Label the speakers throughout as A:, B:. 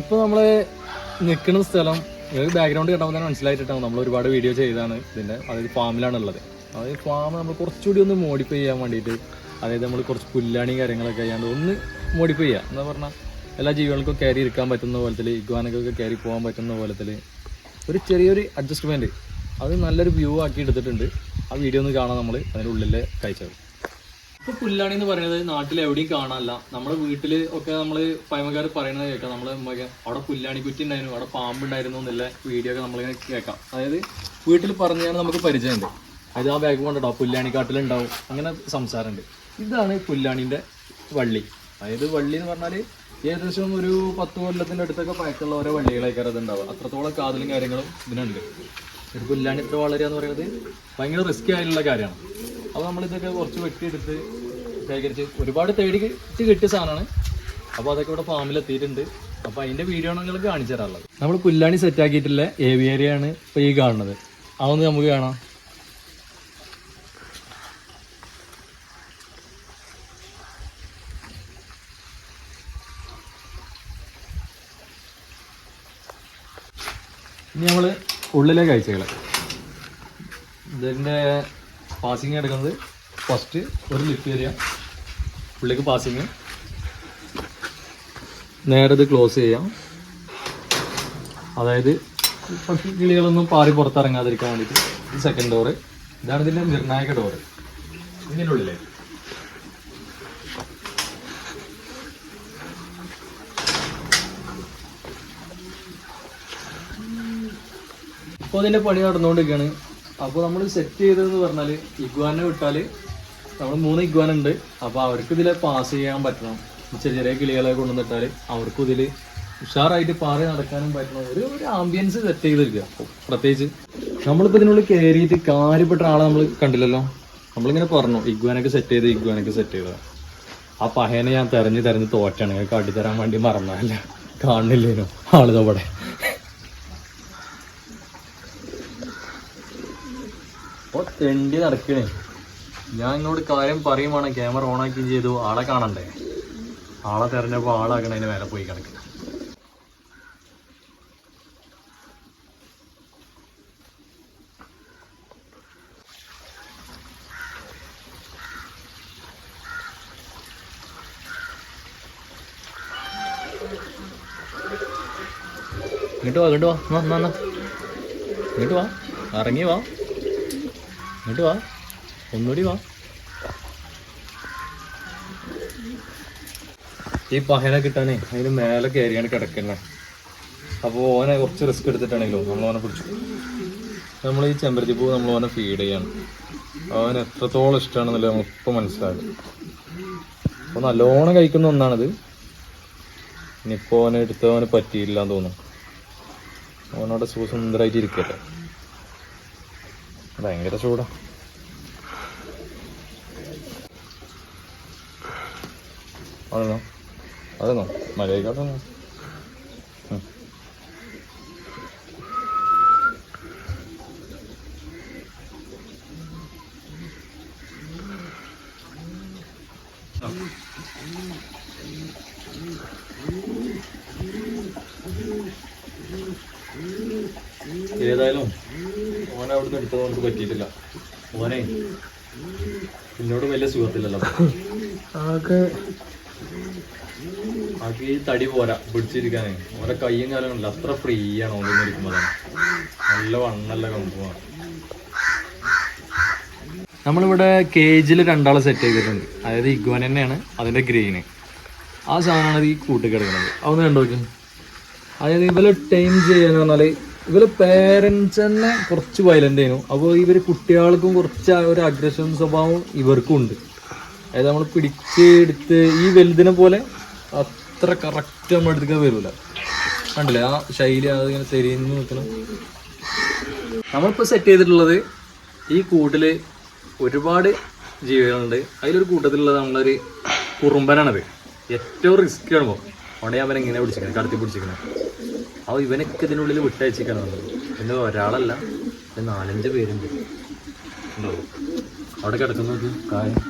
A: ഇപ്പൊ നമ്മൾ നിൽക്കുന്ന സ്ഥലം ബാക്ക്ഗ്രൗണ്ട് കണ്ടപ്പോൾ തന്നെ മനസ്സിലായിട്ടാണ് നമ്മൾ ഒരുപാട് വീഡിയോ ചെയ്താണ് ഇതിന്റെ. അതായത് ഫാമിലാണ് ഉള്ളത് അതായത് ഫാം നമ്മൾ കുറച്ചുകൂടി ഒന്ന് മോഡിഫൈ ചെയ്യാൻ വേണ്ടിയിട്ട് അതായത് നമ്മൾ കുറച്ച് പുല്ലാണിയും കാര്യങ്ങളൊക്കെ ചെയ്യാണ്ട് ഒന്ന് മോഡിഫൈ ചെയ്യുക എന്താ പറഞ്ഞാൽ എല്ലാ ജീവികൾക്കും കയറി ഇരിക്കാൻ പറ്റുന്ന പോലത്തിൽ ഇഗ്വാനക്കൊക്കെ കയറി പോകാൻ പറ്റുന്ന പോലത്തിൽ ഒരു ചെറിയൊരു അഡ്ജസ്റ്റ്മെന്റ് അത് നല്ലൊരു വ്യൂ ആക്കി എടുത്തിട്ടുണ്ട്. ആ വീഡിയോ ഒന്ന് കാണാം നമ്മൾ അതിന്റെ ഉള്ളിലെ കാഴ്ചകൾ. ഇപ്പൊ പുല്ലാണി എന്ന് പറയുന്നത് നാട്ടിൽ എവിടെയും കാണാനല്ല. നമ്മുടെ വീട്ടിൽ ഒക്കെ നമ്മൾ പയമക്കാർ പറയുന്നത് കേൾക്കാം. നമ്മൾ അവിടെ പുല്ലാണി കുറ്റി ഉണ്ടായിരുന്നു അവിടെ പാമ്പുണ്ടായിരുന്നു എന്നുള്ള വീഡിയോ ഒക്കെ നമ്മളിങ്ങനെ കേൾക്കാം. അതായത് വീട്ടിൽ പറഞ്ഞാൽ നമുക്ക് പരിചയമുണ്ട്. അത് ആ ബാഗ് കൊണ്ടോ പുല്ലാണി കാട്ടിലുണ്ടാവും അങ്ങനെ സംസാരമുണ്ട്. ഇതാണ് പുല്ലാണിന്റെ വള്ളി. അതായത് വള്ളി എന്ന് പറഞ്ഞാൽ ഏകദേശം ഒരു പത്ത് കൊല്ലത്തിന്റെ അടുത്തൊക്കെ പഴക്കമുള്ള ഓരോ വള്ളികളായിക്കാരം അത് ഉണ്ടാവുക. അത്രത്തോളം കാതലും കാര്യങ്ങളും ഇതിനുണ്ട്. ഒരു പുല്ലാണി ഇത്ര വളരുക എന്ന് പറയുന്നത് ഭയങ്കര റിസ്ക് ആയിട്ടുള്ള കാര്യമാണ്. അപ്പോൾ നമ്മളിതൊക്കെ കുറച്ച് വെട്ടിയെടുത്ത് ശേഖരിച്ച് ഒരുപാട് തേടി കിട്ടി കിട്ടിയ സാധനമാണ്. അപ്പോൾ അതൊക്കെ ഇവിടെ ഫാമിൽ എത്തിയിട്ടുണ്ട്. അപ്പോൾ അതിന്റെ വീഡിയോ ആണ് നിങ്ങൾ കാണിച്ചു തരാറുള്ളത്. നമ്മൾ പുല്ലാണി സെറ്റ് ആക്കിയിട്ടുള്ള ഏവിയേരിയാണ് ഇപ്പോൾ ഈ കാണുന്നത്. അതൊന്ന് നമുക്ക് കാണാം. ഇനി നമ്മൾ ഉള്ളിലെ കാഴ്ചകൾ ഇതിന്റെ പാസിങ് എടുക്കുന്നത് ഫസ്റ്റ് ഒരു ലിഫ്റ്റ് ഏരിയ ഉള്ളിലേക്ക് പാസിങ് നേരെ ഇത് ക്ലോസ് ചെയ്യാം അതായത് കിളികളൊന്നും പാറി പുറത്തിറങ്ങാതിരിക്കാൻ വേണ്ടിയിട്ട് ഇത് സെക്കൻഡ് ഡോറ് ഇതാണ് ഇതിന്റെ നിർണായക ഡോറ് ഇതിന്റെ ഉള്ളിലേ ഇപ്പോൾ ഇതിന്റെ പണി നടന്നുകൊണ്ടിരിക്കുകയാണ്. അപ്പോൾ നമ്മൾ സെറ്റ് ചെയ്തതെന്ന് പറഞ്ഞാൽ ഇഗ്വാനെ വിട്ടാൽ നമ്മൾ മൂന്ന് ഇഗ്വാൻ ഉണ്ട് അപ്പോൾ അവർക്ക് ഇതിൽ പാസ് ചെയ്യാൻ പറ്റണം. ചെറിയ ചെറിയ കിളികളെ കൊണ്ടുവന്നിട്ടാൽ അവർക്കും ഇതിൽ ഉഷാറായിട്ട് പാറി നടക്കാനും പറ്റണം. ഒരു ഒരു ആംബിയൻസ് സെറ്റ് ചെയ്തിരിക്കുക പ്രത്യേകിച്ച് നമ്മളിപ്പോൾ ഇതിനുള്ളിൽ കയറിയിട്ട് കാര്യപ്പെട്ട ആളെ നമ്മൾ കണ്ടില്ലല്ലോ. നമ്മളിങ്ങനെ പറഞ്ഞു ഇഗ്വാനൊക്കെ സെറ്റ് ചെയ്ത് ഇഗ്വാനൊക്കെ സെറ്റ് ചെയ്ത. ആ പഹേനെ ഞാൻ തെരഞ്ഞ് തെരഞ്ഞ് തോറ്റാണ്. കാട്ടിത്തരാൻ വേണ്ടി മറന്നല്ല കാണുന്നില്ലേനോ ആളിതവിടെ? തെണ്ടി നടക്കണേ. ഞാൻ ഇങ്ങോട്ട് കാര്യം പറയുമാണ് ക്യാമറ ഓൺ ആക്കുകയും ചെയ്തു. ആളെ കാണണ്ടേ? ആളെ തെരഞ്ഞപ്പോ ആളാക്കണതിന് മേലെ പോയി കിടക്കണം ഇങ്ങോട്ട് വാ ഇങ്ങോട്ട് വാ. ഇങ്ങോട്ട് വാ. ഇറങ്ങി വാ. ഇങ്ങോട്ട് വാ. ഒന്നുകൂടി വാ. ഈ പഹന കിട്ടാനേ അതിന് മേലെ കയറിയാണ് കിടക്കുന്നത് അപ്പോൾ ഓനെ കുറച്ച് റിസ്ക് എടുത്തിട്ടാണെങ്കിലോ നമ്മൾ ഓനെ പിടിച്ചു. നമ്മൾ ഈ ചെമ്പരത്തി പൂ നമ്മൾ ഓനെ ഫീഡ് ചെയ്യണം. അവന് എത്രത്തോളം ഇഷ്ടമാണെന്നല്ലേ ഇപ്പം മനസ്സിലാകും അപ്പോൾ നല്ലോണം കഴിക്കുന്ന ഒന്നാണിത്. ഇനിയിപ്പോൾ ഓനെ എടുത്ത് അവന് പറ്റിയില്ല എന്ന് തോന്നുന്നു. ഓനോടെ സുഖസുന്ദരമായിട്ട് ഇരിക്കട്ടെ ഭയങ്കര ചൂടാ. അതെന്നോ? അതെന്നോ മലയാളിക്കാട്ടെന്നോ ഏതായാലും ഓനെ അവിടുന്ന് എടുത്തത് നമുക്ക് പറ്റിയിട്ടില്ല. ഓനെ എന്നോട് വലിയ സുഖത്തില്ലല്ലോ
B: ആകെ
A: ആൾക്ക് ഈ തടി പോരാ പിടിച്ചിരിക്കാനേ. ഓരോ കയ്യും കാലം അത്ര ഫ്രീ ആണ് ഓരോന്ന് ഇരിക്കുമ്പോൾ നല്ല വണ്ണല്ല കമ്പുമാണ് നമ്മളിവിടെ കേജിൽ രണ്ടാളെ സെറ്റ് ചെയ്തിട്ടുണ്ട്. അതായത് ഇഗ്വൻ തന്നെയാണ് അതിന്റെ ഗ്രീന് ആ സാധനമാണ് ഈ കൂട്ടി അതൊന്ന് കണ്ടു കണ്ടോക്ക്. അതായത് ഇവരെ ടൈം ചെയ്യാന്ന് പറഞ്ഞാൽ ഇവരെ പേരൻസ് തന്നെ കുറച്ച് വയലന്റ് ആയിരുന്നു. അപ്പോൾ ഇവർ കുട്ടികൾക്കും കുറച്ച് ഒരു അഗ്രഷൻ സ്വഭാവം ഇവർക്കും ഉണ്ട്. അതായത് നമ്മൾ പിടിച്ച് എടുത്ത് ഈ വലുതിനെ പോലെ അത്ര കറക്റ്റ് നമ്മൾ എടുക്കാൻ വരില്ല കണ്ടില്ലേ? ആ ശൈലി അതിങ്ങനെ തെരിഞ്ഞു നിൽക്കണം. നമ്മളിപ്പോൾ സെറ്റ് ചെയ്തിട്ടുള്ളത് ഈ കൂട്ടിൽ ഒരുപാട് ജീവികളുണ്ട്. അതിലൊരു കൂട്ടത്തിലുള്ളത് നമ്മളൊരു കുറുമ്പനാണത്. ഏറ്റവും റിസ്ക് കാണുമ്പോൾ അവിടെ അവൻ എങ്ങനെ പിടിച്ചിരിക്കണം? കടത്തി പിടിച്ചിരിക്കണം. അപ്പോൾ ഇവനൊക്കെ ഇതിനുള്ളിൽ വിട്ടയച്ചിരിക്കണം പിന്നെ ഒരാളല്ല പിന്നെ നാലഞ്ച് പേരുണ്ട്. അവിടെ കിടക്കുന്നത് കാര്യം.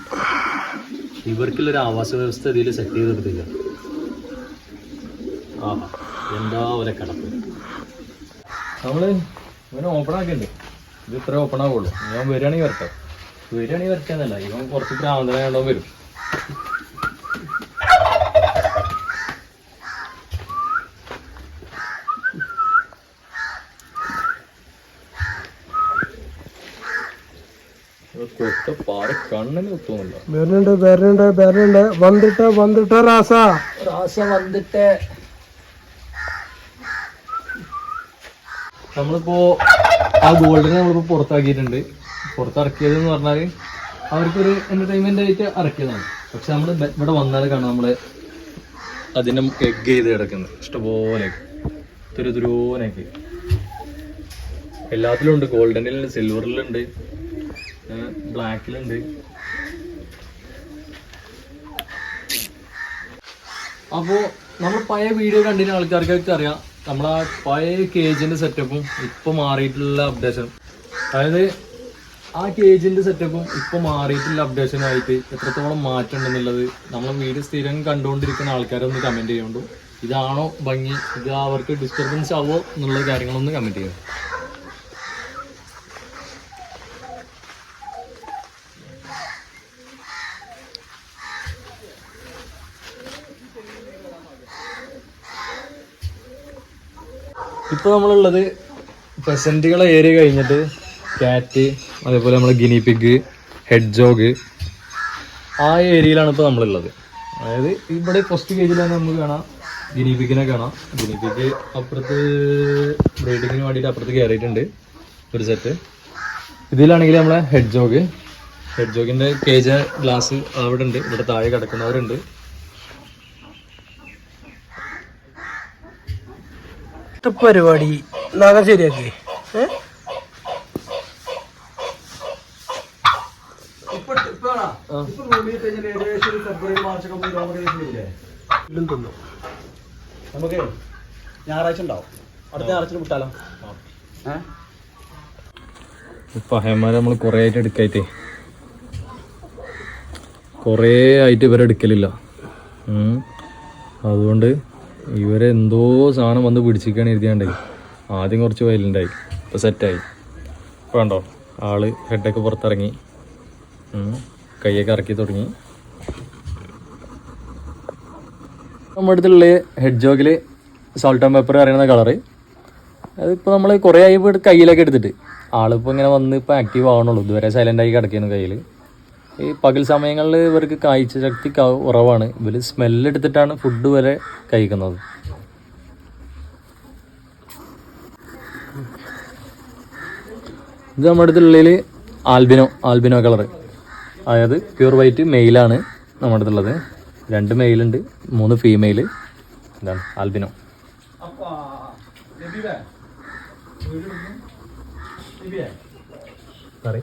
A: ഇവർക്കുള്ളൊരു ആവാസ വ്യവസ്ഥ ഇതിൽ സെറ്റ് ചെയ്തെടുത്തില്ല
B: എന്താ പോലെ കിടപ്പ്?
A: നമ്മൾ ഇവനെ ഓപ്പൺ ആക്കിയിട്ടുണ്ട്. ഇത് ഇത്ര ഓപ്പൺ ആവുള്ളൂ. ഞാൻ വരികയാണെങ്കിൽ വരട്ടെ. വരികയാണെങ്കിൽ വരട്ടെന്നല്ല ഇവൻ കുറച്ച് പ്രാന്തനായോണ്ടോ വരും. കൊത്ത പാറ കണ്ണിന് കുത്തുന്നില്ല
C: വരുന്നുണ്ട് വരുന്നുണ്ട് വരുന്നുണ്ട്. വന്നിട്ട് വന്നിട്ട് രാസ.
A: രാസ വന്നിട്ട്. നമ്മളിപ്പോ ആ ഗോൾഡിനെ നമ്മളിപ്പോ പുറത്താക്കിയിട്ടുണ്ട്. പുറത്തിറക്കിയത് എന്ന് പറഞ്ഞാൽ അവർക്കൊരു എന്റർടൈൻമെന്റ് ആയിട്ട് ഇറക്കിയതാണ് പക്ഷെ നമ്മൾ ഇവിടെ വന്നാൽ കാണാം നമ്മൾ അതിനെ എഗ് ചെയ്ത് കിടക്കുന്നത് ഇഷ്ടപോലെ തുരു തുരോനൊക്കെ എല്ലാത്തിലും ഉണ്ട്. ഗോൾഡനിലുണ്ട് സിൽവറിലുണ്ട് ബ്ലാക്കിലുണ്ട്. അപ്പോൾ നമ്മൾ പഴയ വീഡിയോ കണ്ടിരുന്ന ആൾക്കാർക്കൊക്കെ അറിയാം. നമ്മൾ ആ പഴയ കേജിന്റെ സെറ്റപ്പും ഇപ്പൊ മാറിയിട്ടുള്ള അപ്ഡേഷൻ അതായത് ആ കേജിന്റെ സെറ്റപ്പും ഇപ്പൊ മാറിയിട്ടുള്ള അപ്ഡേഷനായിട്ട് എത്രത്തോളം മാറ്റം ഉണ്ടെന്നുള്ളത് നമ്മൾ വീഡിയോ സ്ഥിരം കണ്ടുകൊണ്ടിരിക്കുന്ന ആൾക്കാരൊന്ന് കമന്റ് ചെയ്യുന്നുണ്ടോ. ഇതാണോ ഭംഗി? ഇത് അവർക്ക് ഡിസ്റ്റർബൻസ് ആവോ എന്നുള്ള കാര്യങ്ങളൊന്ന് കമന്റ് ചെയ്യും ഇപ്പൊ നമ്മളുള്ളത് പെസന്റുകളെ ഏരിയ കഴിഞ്ഞിട്ട് കാറ്റ് അതേപോലെ നമ്മളെ ഗിനി പിഗ് ഹെഡ് ജോഗ് ആ ഏരിയയിലാണ് ഇപ്പോൾ നമ്മളുള്ളത്. അതായത് ഇവിടെ ഫസ്റ്റ് കേജിലാണ് നമുക്ക് കാണാം ഗിനി പിഗിനെ കാണാം. ഗിനി പിഗ് അപ്പുറത്ത് ബ്രീഡിങ്ങിന് വേണ്ടിയിട്ട് അപ്പുറത്ത് കയറിയിട്ടുണ്ട് ഒരു സെറ്റ് ഇതിലാണെങ്കിൽ നമ്മളെ ഹെഡ് ജോഗ് ഹെഡ് ജോഗിന്റെ കേജ് ഗ്ലാസ് അവിടെ ഉണ്ട്. ഇവിടെ താഴെ കിടക്കുന്നവരുണ്ട്.
C: പരിപാടി നഗം ശരിയാക്കി.
B: നമുക്ക് ഞായറാഴ്ച ഉണ്ടാവും. അടുത്ത ഞായറാഴ്ച വിട്ടാലോ?
A: പഹയന്മാരെ നമ്മൾ കുറേ ആയിട്ട് എടുക്കായിട്ടേ. കുറേ ആയിട്ട് ഇവരെ എടുക്കലില്ല. അതുകൊണ്ട് ഇവരെ എന്തോ സാധനം വന്ന് പിടിച്ചിരിക്കാൻ എഴുതിയാണ്ടേ. ആദ്യം കുറച്ച് വയലുണ്ടായി ഇപ്പം സെറ്റായി. ഇപ്പോൾ കണ്ടോ? ആൾ ഹെഡൊക്കെ പുറത്തിറങ്ങി. കൈയൊക്കെ ഇറക്കി തുടങ്ങി. നമ്മുടെ അടുത്തുള്ള ഹെഡ് ജോഗിൽ സോൾട്ട് ആൻഡ് പെപ്പർ അറിയുന്ന കളറ് അതിപ്പോൾ നമ്മൾ കുറേ ആയി ഇപ്പോൾ കയ്യിലൊക്കെ എടുത്തിട്ട്. ആളിപ്പോൾ ഇങ്ങനെ വന്ന് ഇപ്പോൾ ആക്റ്റീവ് ആവണുള്ളൂ. ഇതുവരെ സൈലന്റ് ആയി കിടക്കുന്നു കയ്യിൽ ഈ പകൽ സമയങ്ങളിൽ ഇവർക്ക് കാഴ്ച ശക്തി കുറവാണ്. ഇവർ സ്മെല്ലെടുത്തിട്ടാണ് ഫുഡ് വരെ കഴിക്കുന്നത്. ഇത് നമ്മുടെ അടുത്തുള്ളിൽ ആൽബിനോ ആൽബിനോ കളർ അതായത് പ്യൂർ വൈറ്റ് മെയിലാണ് നമ്മുടെ അടുത്തുള്ളത്. രണ്ട് മെയിലുണ്ട് മൂന്ന് ഫീമെയിൽ ഇതാണ് ആൽബിനോ. പറയ്.